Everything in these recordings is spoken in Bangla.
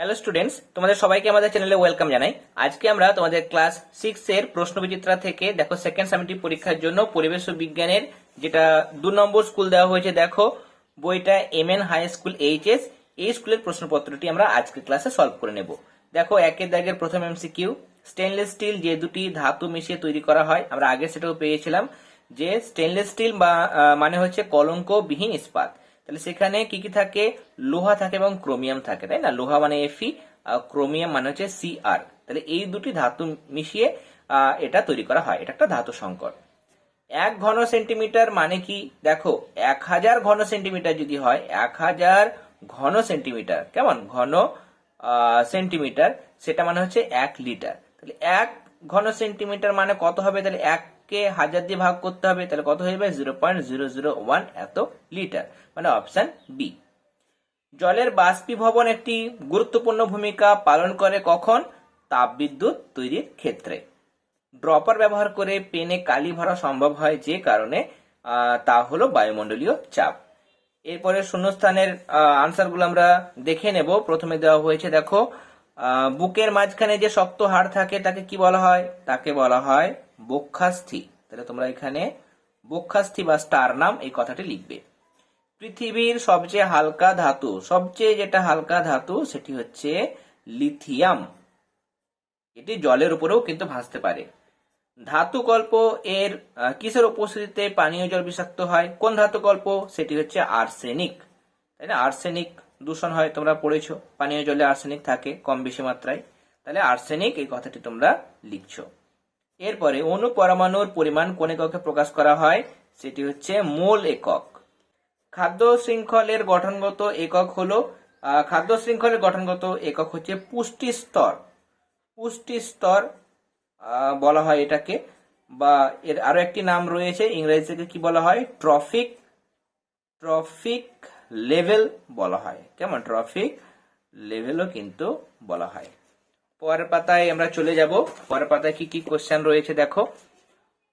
হ্যালো স্টুডেন্টস তোমাদের সবাইকে আমাদের চ্যানেলে ওয়েলকাম জানাই। আজকে আমরা তোমাদের ক্লাস সিক্স এর প্রশ্ন বিচিত্রা থেকে দেখো সেকেন্ড সামিটিভ পরীক্ষার জন্য পরিবেশ বিজ্ঞানের যেটা দু নম্বর স্কুল দেওয়া হয়েছে, দেখো বইটা M N high school HS এই স্কুলের প্রশ্নপত্রটি আমরা আজকের ক্লাসে সলভ করে নেব। দেখো একের দাগের প্রথম এমসিকিউ স্টেনলেস স্টিল যে দুটি ধাতু মিশিয়ে তৈরি করা হয়, আমরা আগে সেটাও পেয়েছিলাম যে স্টেনলেস স্টিল বা মানে হচ্ছে কলঙ্ক বিহীন ইস্পাত। তাহলে সেখানে কি কি থাকে? লোহা থাকে এবং ক্রোমিয়াম থাকে, তাই না? লোহা মানে এফি ক্রোমিয়াম মানে হচ্ছে সি আর তাহলে এই দুটি ধাতু মিশিয়ে এটা তৈরি করা হয়। এটা একটা ধাতু সংকর। এক ঘন সেন্টিমিটার মানে কি? দেখো, এক হাজার ঘন সেন্টিমিটার যদি হয়, এক হাজার ঘন সেন্টিমিটার। কেমন? ঘন সেন্টিমিটার, সেটা মানে হচ্ছে এক লিটার। তাহলে এক ঘন সেন্টিমিটার মানে কত হবে? তাহলে এককে হাজার দিয়ে ভাগ করতে হবে, তাহলে কত হয়ে যাবে? Zero point zero zero one এত লিটার মানে অপশন বি জলের বাষ্পীভবন একটি গুরুত্বপূর্ণ ভূমিকা পালন করে কখন? তাপবিদ্যুৎ তৈরির ক্ষেত্রে। ড্রপার ব্যবহার করে পেনে কালি ভরা সম্ভব হয় যে কারণে তা হলো বায়ুমণ্ডলীয় চাপ। এরপরে শূন্যস্থানের আনসারগুলো আমরা দেখে নেব। প্রথমে দেওয়া হয়েছে, দেখো বুকের মাঝখানে যে শক্ত হাড় থাকে, তাকে কি বলা হয়? তাকে বলা হয় বক্ষাস্থি। তাহলে তোমরা এখানে বক্ষাস্থি বা স্টার নাম এই কথাটি লিখবে। পৃথিবীর সবচেয়ে হালকা ধাতু, সবচেয়ে যেটা হালকা ধাতু সেটি হচ্ছে লিথিয়াম। এটি জলের উপরেও কিন্তু ভাসতে পারে। ধাতু কল্প এর কিসের উপস্থিতিতে পানীয় জল বিষাক্ত হয়? কোন ধাতু কল্প সেটি হচ্ছে আর্সেনিক। তাই না? আর্সেনিক দূষণ হয়, তোমরা পড়েছো। পানীয় জলে আর্সেনিক থাকে, কম বেশি মাত্রায়। তাহলে আর্সেনিক এই কথাটি তোমরা লিখছো। এরপরে অণু পরমাণুর পরিমাণ কোন এককে প্রকাশ করা হয়? সেটি হচ্ছে মোল একক। খাদ্য শৃঙ্খলের গঠনগত একক হলো খাদ্য শৃঙ্খলের গঠনগত একক হচ্ছে পুষ্টি স্তর। পুষ্টি স্তর বলা হয় এটাকে, বা এর আরও একটি নাম রয়েছে ইংরেজি থেকে কি বলা হয়? ট্রফিক ট্রফিক লেভেল বলা হয়। কেমন? ট্রফিক লেভেলও কিন্তু বলা হয়। পরের পাতায় আমরা চলে যাব। পরের পাতায় কি কি কোশ্চেন রয়েছে দেখো।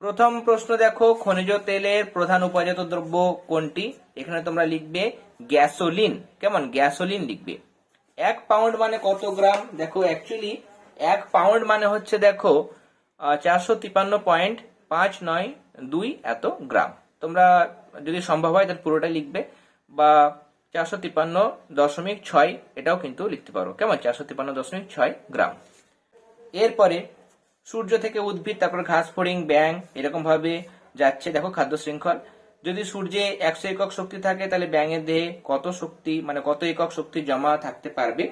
প্রথম প্রশ্ন দেখো, খনিজ তেলের প্রধান উপাজাত দ্রব্য কোনটি? এখানে তোমরা লিখবে গ্যাসোলিন। কেমন? গ্যাসোলিন লিখবে। এক পাউন্ড মানে কত গ্রাম? দেখো অ্যাকচুয়ালি এক পাউন্ড মানে হচ্ছে দেখো চারশো তিপান্ন পয়েন্ট পাঁচ নয় দুই এত গ্রাম। তোমরা যদি সম্ভব হয়, তাহলে পুরোটাই লিখবে। বা চারশো তিপ্পান্ন দশমিক ছয়, এটাও কিন্তু লিখতে পারো। কেমন? চারশো তিপ্পান্ন দশমিক ছয় গ্রাম। এরপরে সূর্য থেকে উদ্ভিদ, তারপর ঘাস, ফড়িং ব্যাং এরকম ভাবে যাচ্ছে। দেখো খাদ্য শৃঙ্খল। যদি সূর্যে একশো একক শক্তি থাকে, তাহলে ব্যাঙের দেহে কত শক্তি মানে কত একক শক্তি জমা থাকতে পারবে?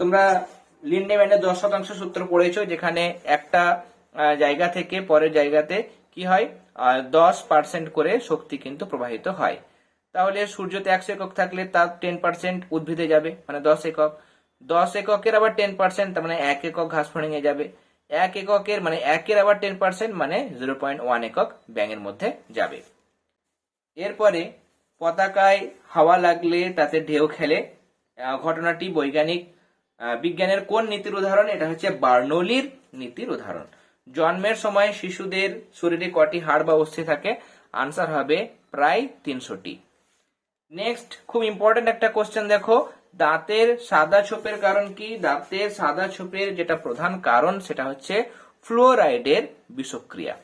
তোমরা লিন্ডে লিন্ডেম্যানের দশ শতাংশ সূত্র পড়েছো, যেখানে একটা জায়গা থেকে পরের জায়গাতে কি হয়? দশ পার্সেন্ট করে শক্তি কিন্তু প্রবাহিত হয়। তাহলে সূর্যতে একশো একক থাকলে তার টেন পার্সেন্ট উদ্ভিদে যাবে মানে দশ একক। দশ এককের আবার টেন পার্সেন্ট তার মানে এক একক ঘাস ফড়িংয়ে যাবে। এক এককের মানে একের আবার টেন পার্সেন্ট মানে জিরো পয়েন্ট ওয়ান একক ব্যাঙের মধ্যে যাবে। এরপরে পতাকায় হাওয়া লাগলে তাতে ঢেউ খেলে। ঘটনাটি বৈজ্ঞানিক বিজ্ঞানের কোন নীতির উদাহরণ? এটা হচ্ছে বার্নৌলির নীতির উদাহরণ। জন্মের সময় শিশুদের শরীরে কটি হাড় বা অস্থি থাকে? আনসার হবে প্রায় তিনশোটি। নেক্সট খুব ইম্পর্টেন্ট একটা কোশ্চেন দেখো। দাঁতের সাদা ছোপের কারণ কি? দাঁতের সাদা ছোপের যেটা প্রধান কারণ, সেটা হচ্ছে ফ্লোরাইডের বিষক্রিয়া।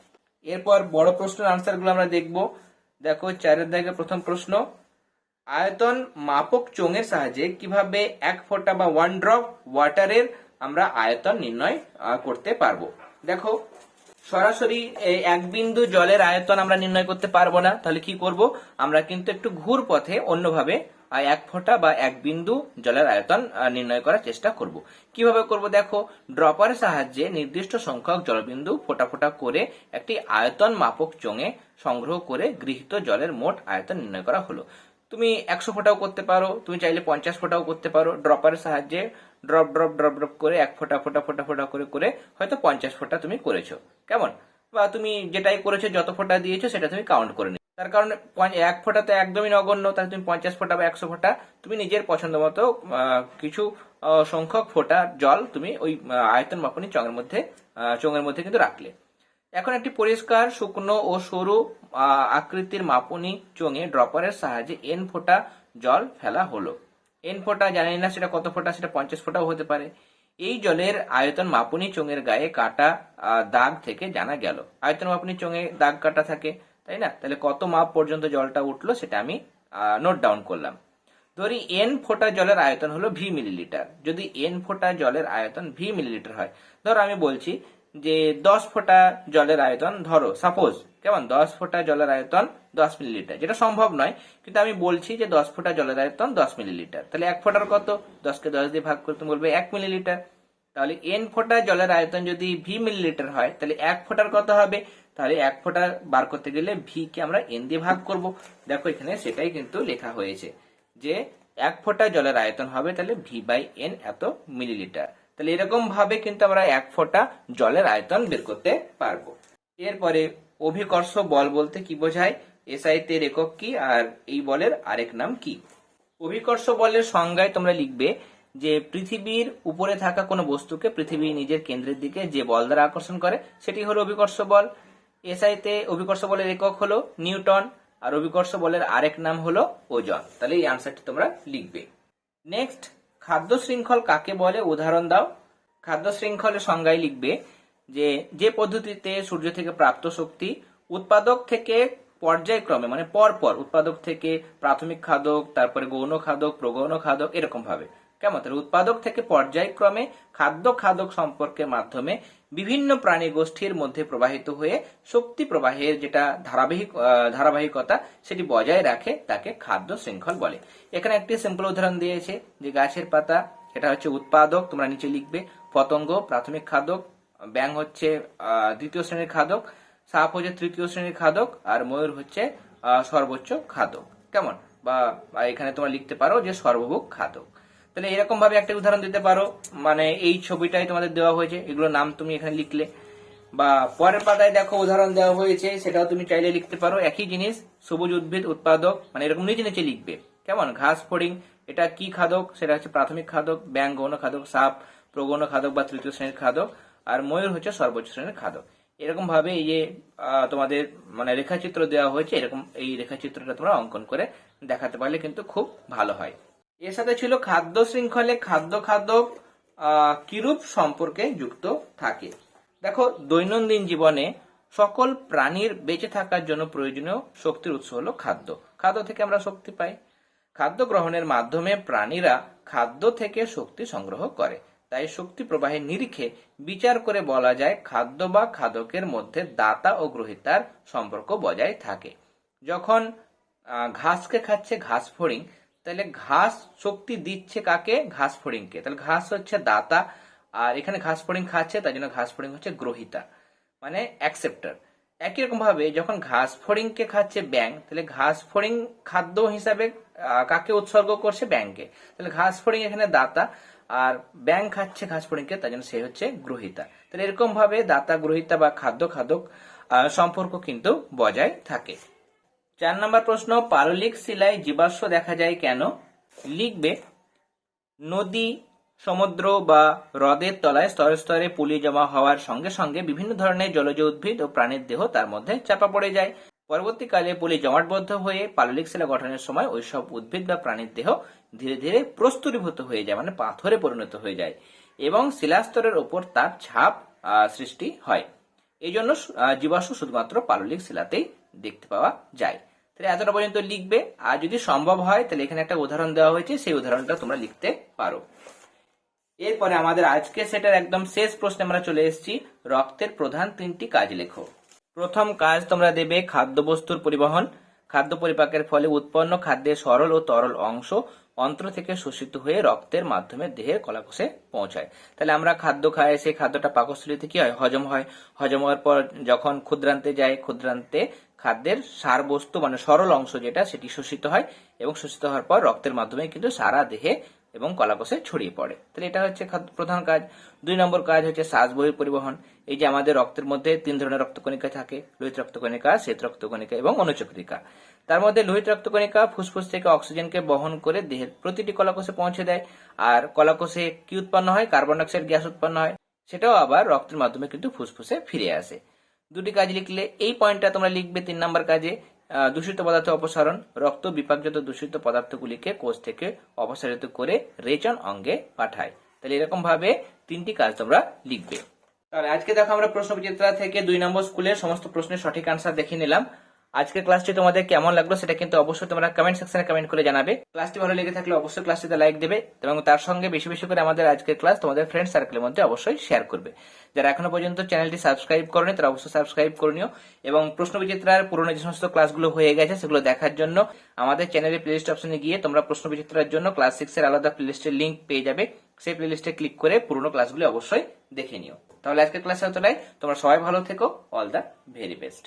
এরপর বড় প্রশ্নের আনসারগুলো আমরা দেখব। দেখো, চারের দাগে প্রথম প্রশ্ন, আয়তন মাপক চোঙের সাহায্যে কীভাবে এক ফোঁটা বা ওয়ান ড্রপ ওয়াটারের আমরা আয়তন নির্ণয় করতে পারব? দেখো সরাসরি এক বিন্দু জলের আয়তন আমরা নির্ণয় করতে পারব না। তাহলে কি করব? আমরা কিন্তু একটু ঘুর পথে অন্যভাবে এক ফোঁটা বা এক বিন্দু জলের আয়তন নির্ণয় করার চেষ্টা করব। কীভাবে করব দেখো? ড্রপারের সাহায্যে নির্দিষ্ট সংখ্যক জলবিন্দু ফোঁটা ফোঁটা করে একটি আয়তন মাপক চোঙে সংগ্রহ করে গৃহীত জলের মোট আয়তন নির্ণয় করা হলো। তুমি একশো ফোঁটাও করতে পারো, তুমি চাইলে পঞ্চাশ ফোঁটাও করতে পারো। ড্রপারের সাহায্যে ড্রপ ড্রপ ড্রপ ড্রপ করে এক ফোঁটা ফোঁটা ফোঁটা ফোঁটা করে করে, হয়তো পঞ্চাশ ফোঁটা তুমি করেছ। কেমন? বা তুমি যেটাই করেছ, যত ফোঁটা দিয়েছ, সেটা তুমি কাউন্ট করে নিও। তার কারণে এক ফোঁটা তো একদমই নগণ্য, তাহলে তুমি পঞ্চাশ ফোঁটা বা একশো ফোঁটা, তুমি নিজের পছন্দ মতো কিছু সংখ্যক ফোঁটা জল তুমি ওই আয়তন মাপনী চঙের মধ্যে চোঙের মধ্যে কিন্তু রাখলে। এখন একটি পরিষ্কার, শুকনো ও সরু আকৃতির মাপনী চোঙে ড্রপারের সাহায্যে এন ফোঁটা জল ফেলা হলো। এন ফোঁটা জানি না সেটা কত ফোঁটা, সেটা পঞ্চাশ ফোঁটাও হতে পারে। এই জলের আয়তন মাপুনি চোঙের গায়ে কাটা দাগ থেকে জানা গেল। আয়তন মাপুনি চোঙে দাগ কাটা থাকে, তাই না? তাহলে কত মাপ পর্যন্ত জলটা উঠল সেটা আমি নোট ডাউন করলাম। ধরি এন ফোটা জলের আয়তন হলো ভি মিলিলিটার যদি এন ফোটা জলের আয়তন ভি মিলিলিটার হয়, ধরো আমি বলছি যে দশ ফোঁটা জলের আয়তন, ধরো সাপোজ কেমন? দশ ফোঁটা জলের আয়তন দশ মিলিলিটার যেটা সম্ভব নয়, কিন্তু আমি বলছি যে দশ ফোঁটা জলের আয়তন দশ মিলিলিটার তাহলে এক ফোঁটার কত? দশকে দশ দিয়ে ভাগ করে তুমি বলবে এক মিলিলিটার তাহলে এন ফোঁটা জলের আয়তন যদি ভি মিলিলিটার হয়, তাহলে এক ফোঁটার কত হবে? তাহলে এক ফোঁটা বার করতে গেলে ভি কে আমরা এন দিয়ে ভাগ করব। দেখো এখানে সেটাই কিন্তু লেখা হয়েছে যে এক ফোঁটা জলের আয়তন হবে, তাহলে ভি বাই এন এত মিলিলিটার তাহলে এরকম ভাবে কিন্তু আমরা এক ফোঁটা জলের আয়তন বের করতে পারব। এরপরে অভিকর্ষ বল বলতে কি বোঝায়? এসআইতে একক কি? আর এই বলের আরেক নাম কি? অভিকর্ষ বলের সংজ্ঞায় তোমরা লিখবে যে পৃথিবীর উপরে থাকা কোনো বস্তুকে পৃথিবী নিজের কেন্দ্রের দিকে যে বল দ্বারা আকর্ষণ করে, সেটি হলো অভিকর্ষ বল। এসআইতে অভিকর্ষ বলের একক হলো নিউটন, আর অভিকর্ষ বলের আরেক নাম হলো ওজন। তাহলে এই আনসারটি তোমরা লিখবে। নেক্সট খাদ্য শৃঙ্খল কাকে বলে? উদাহরণ দাও। খাদ্য শৃঙ্খলের সংজ্ঞায় লিখবে যে যে পদ্ধতিতে সূর্য থেকে প্রাপ্ত শক্তি উৎপাদক থেকে পর্যায়ক্রমে মানে পরপর পর উৎপাদক থেকে প্রাথমিক খাদক, তারপরে গৌণ খাদক, প্রগৌণ খাদক এরকম ভাবে কেমন? তাহলে উৎপাদক থেকে পর্যায়ক্রমে খাদ্য খাদক সম্পর্কের মাধ্যমে বিভিন্ন প্রাণী গোষ্ঠীর মধ্যে প্রবাহিত হয়ে শক্তি প্রবাহের যেটা ধারাবাহিক ধারাবাহিকতা সেটি বজায় রাখে, তাকে খাদ্য শৃঙ্খল বলে। এখানে একটি সিম্পল উদাহরণ দিয়েছে যে গাছের পাতা, এটা হচ্ছে উৎপাদক, তোমরা নিচে লিখবে, পতঙ্গ, প্রাথমিক খাদক ব্যাং হচ্ছে দ্বিতীয় শ্রেণির খাদক, সাপ হচ্ছে তৃতীয় শ্রেণির খাদক, আর ময়ূর হচ্ছে সর্বোচ্চ খাদক। কেমন? বা এখানে তোমরা লিখতে পারো যে সর্বভোগ খাদক। তাহলে এরকম ভাবে একটা উদাহরণ দিতে পারো। মানে এই ছবিটাই তোমাদের দেওয়া হয়েছে, এগুলোর নাম তুমি এখানে লিখলে। বা পরের পাতায় দেখো উদাহরণ দেওয়া হয়েছে, সেটাও তুমি চাইলে লিখতে পারো। একই জিনিস, সবুজ উদ্ভিদ উৎপাদক মানে এরকম নিচে নিচে লিখবে। কেমন? ঘাস ফড়িং, এটা কি খাদক? সেটা হচ্ছে প্রাথমিক খাদক ব্যাং গৌণ খাদক, সাপ, প্রগৌণ খাদক বা তৃতীয় শ্রেণির খাদক, আর ময়ূর হচ্ছে সর্বোচ্চ শ্রেণির খাদক। এরকম ভাবে এই যে তোমাদের মানে রেখাচিত্র দেওয়া হয়েছে, এরকম এই রেখাচিত্রটা তোমরা অঙ্কন করে দেখাতে পারলে কিন্তু খুব ভালো হয়। এর সাথে ছিল খাদ্য শৃঙ্খলে খাদ্য আহ, কিরূপ সম্পর্কে যুক্ত থাকে। দেখো দৈনন্দিন জীবনে সকল প্রাণীর বেঁচে থাকার জন্য প্রয়োজনীয় শক্তির উৎস হলো খাদ্য। খাদ্য থেকে আমরা শক্তি পাই। খাদ্য গ্রহণের মাধ্যমে প্রাণীরা খাদ্য থেকে শক্তি সংগ্রহ করে। তাই শক্তি প্রবাহের নিরিখে বিচার করে বলা যায় খাদ্য বা খাদকের মধ্যে দাতা ও গ্রহিতার সম্পর্ক বজায় থাকে। যখন ঘাসকে খাচ্ছে ঘাস ফড়িং তাহলে ঘাস শক্তি দিচ্ছে কাকে? ঘাস ফড়িংকে। তাহলে ঘাস হচ্ছে দাতা, আর এখানে ঘাস ফড়িং খাচ্ছে, তার জন্য ঘাস ফড়িং হচ্ছে গ্রহিতা মানে অ্যাকসেপ্টার একই রকম ভাবে যখন ঘাস ফড়িংকে খাচ্ছে ব্যাং তাহলে ঘাস ফড়িং খাদ্য হিসাবে কাকে উৎসর্গ করছে? ব্যাংকে তাহলে ঘাস ফড়িং এখানে দাতা, আর ব্যাং খাচ্ছে ঘাস ফড়িংকে, তার জন্য সে হচ্ছে গ্রহিতা। তাহলে এরকম ভাবে দাতা, গ্রহিতা বা খাদ্য, খাদক সম্পর্ক কিন্তু বজায় থাকে। চার নম্বর প্রশ্ন পাললিক শিলায় জীবাশ্ম দেখা যায় কেন? লিখবে, নদী, সমুদ্র বা হ্রদের তলায় স্তরে স্তরে পুলি জমা হওয়ার সঙ্গে সঙ্গে বিভিন্ন ধরনের জলজ উদ্ভিদ ও প্রাণীর দেহ তার মধ্যে চাপা পড়ে যায়। পরবর্তীকালে পুলি জমাটবদ্ধ হয়ে পাললিক শিলা গঠনের সময় ওইসব উদ্ভিদ বা প্রাণীর দেহ ধীরে ধীরে প্রস্তুরীভূত হয়ে যায় মানে পাথরে পরিণত হয়ে যায় এবং শিলাস্তরের ওপর তার ছাপ সৃষ্টি হয়। এই জন্য জীবাশ্ম শুধুমাত্র পাললিক শিলাতেই দেখতে পাওয়া যায়। তাহলে এতটা পর্যন্ত লিখবে। আর যদি সম্ভব হয়, তাহলে এখানে একটা উদাহরণ দেওয়া হয়েছে, সেই উদাহরণটা তোমরা লিখতে পারো। এরপরে আমাদের আজকে সেটার একদম শেষ প্রশ্নে আমরা চলে এসেছি। রক্তের প্রধান তিনটি কাজ লেখো। প্রথম কাজ তোমরা দেবে খাদ্যবস্তুর পরিবহন। খাদ্য পরিপাকের ফলে উৎপন্ন খাদ্যের সরল ও তরল অংশ অন্ত্র থেকে শোষিত হয়ে রক্তের মাধ্যমে দেহের কলাকোষে পৌঁছায়। তাহলে আমরা খাদ্য খাই, সেই খাদ্যটা পাকস্থলিতে কি হয়? হজম হয়। হজম হওয়ার পর যখন ক্ষুদ্রান্তে যায় ক্ষুদ্রান্তে খাদ্যের সার বস্তু মানে সরল অংশ যেটা, সেটি শোষিত হয় এবং শোষিত হওয়ার পর রক্তের মাধ্যমে কিন্তু সারা দেহে এবং কলাকোষে ছড়িয়ে পড়ে। তাহলে এটা হচ্ছে প্রধান কাজ। দুই নম্বর কাজ হচ্ছে শ্বাস বহির পরিবহন। এই যে আমাদের রক্তের মধ্যে তিন ধরনের রক্তকণিকা থাকে, লোহিত রক্তকণিকা, শ্বেত রক্তকণিকা এবং অনুচক্রিকা। তার মধ্যে লোহিত রক্তকণিকা ফুসফুস থেকে অক্সিজেনকে বহন করে দেহের প্রতিটি কলাকোষে পৌঁছে দেয়। আর কলাকোষে কি উৎপন্ন হয়? কার্বন ডাইঅক্সাইড গ্যাস উৎপন্ন হয়। সেটাও আবার রক্তের মাধ্যমে কিন্তু ফুসফুসে ফিরে আসে। দুটি কাজ লিখলে এই পয়েন্টটা তোমরা লিখবে তিন নম্বর কাজে। দূষিত পদার্থ অপসারণ, রক্ত বিপাকজাত দূষিত পদার্থগুলিকে কোষ থেকে অপসারিত করে রেচন অঙ্গে পাঠায়। তাহলে এরকম ভাবে তিনটি কাজ তোমরা লিখবে। তাহলে আজকে দেখো আমরা প্রশ্ন বিচিত্রা থেকে দুই নম্বর স্কুলের সমস্ত প্রশ্নের সঠিক আনসার দেখে নিলাম। আজকের ক্লাসটি তোমাদের কেমন লাগল সেটা কিন্তু অবশ্যই তোমরা কমেন্ট সেকশনে কমেন্ট করে জানাবে। ক্লাসটি ভালো লেগে থাকলে অবশ্যই ক্লাসটিতে লাইক দেবে এবং তার সঙ্গে বেশি বেশি করে আমাদের আজকের ক্লাস তোমাদের ফ্রেন্ড সার্কেলের মধ্যে অবশ্যই শেয়ার করবে। যারা এখনও পর্যন্ত চ্যানেলটি সাবস্ক্রাইব করেনি, তারা অবশ্যই সাবস্ক্রাইব করে নিও এবং প্রশ্ন বিচিত্রার পুরনো যে সমস্ত ক্লাসগুলো হয়ে গেছে, সেগুলো দেখার জন্য আমাদের চ্যানেলের প্লেলিস্ট অপশনে গিয়ে তোমরা প্রশ্ন বিচিত্রার জন্য ক্লাস সিক্স এর আলাদা প্লেলিস্টের লিঙ্ক পেয়ে যাবে। সেই প্লেলিস্টে ক্লিক করে পুরনো ক্লাসগুলো অবশ্যই দেখে নিও। তাহলে আজকের ক্লাসে তোলাই তোমরা সবাই ভালো থেকো। All the very best